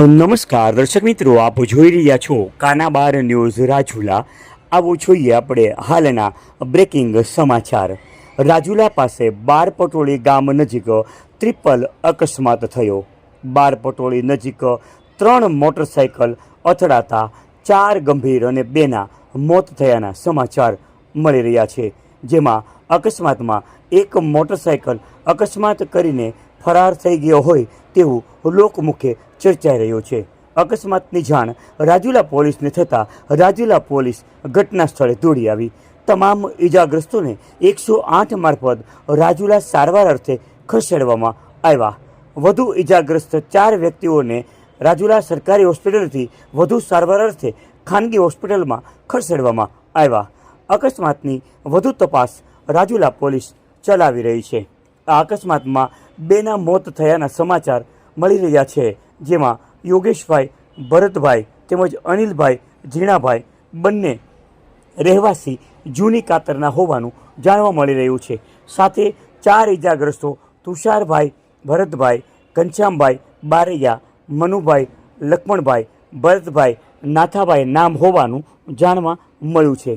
નમસ્કાર, દર્શક મિત્રો, આપ જોઈ રહ્યા છો કાનાબાર ન્યૂઝ રાજુલા. આવું જોઈએ આપણે હાલના બ્રેકિંગ સમાચાર. રાજુલા પાસે બાર પટોળી ગામ નજીક ટ્રિપલ અકસ્માત થયો. બાર પટોળી નજીક ત્રણ મોટરસાયકલ અથડાતા ચાર ગંભીર અને બેના મોત થયાના સમાચાર મળી રહ્યા છે. જેમાં અકસ્માતમાં એક મોટરસાયકલ અકસ્માત કરીને ફરાર થઈ ગયો હોય તેવું લોકમુખે ચર્ચાઈ રહ્યું છે. અકસ્માતની જાણ રાજુલા પોલીસને થતાં રાજુલા પોલીસ ઘટના સ્થળે દોડી આવી. તમામ ઈજાગ્રસ્તોને એકસો આઠ મારફત રાજુલા સારવાર અર્થે ખસેડવામાં આવ્યા. વધુ ઈજાગ્રસ્ત ચાર વ્યક્તિઓને રાજુલા સરકારી હોસ્પિટલથી વધુ સારવાર અર્થે ખાનગી હોસ્પિટલમાં ખસેડવામાં આવ્યા. અકસ્માતની વધુ તપાસ રાજુલા પોલીસ ચલાવી રહી છે. આ અકસ્માતમાં બેના મોત થયાના સમાચાર મળી રહ્યા છે, જેમાં યોગેશભાઈ, ભરતભાઈ તેમજ અનિલભાઈ, ઝીણાભાઈ બંને રહેવાસી જૂની કાતરના હોવાનું જાણવા મળી રહ્યું છે. સાથે ચાર ઇજાગ્રસ્તો તુષારભાઈ, ભરતભાઈ, ઘનશ્યામભાઈ, બારૈયા, મનુભાઈ, લક્ષ્મણભાઈ, ભરતભાઈ, નાથાભાઈ નામ હોવાનું જાણવા મળ્યું છે.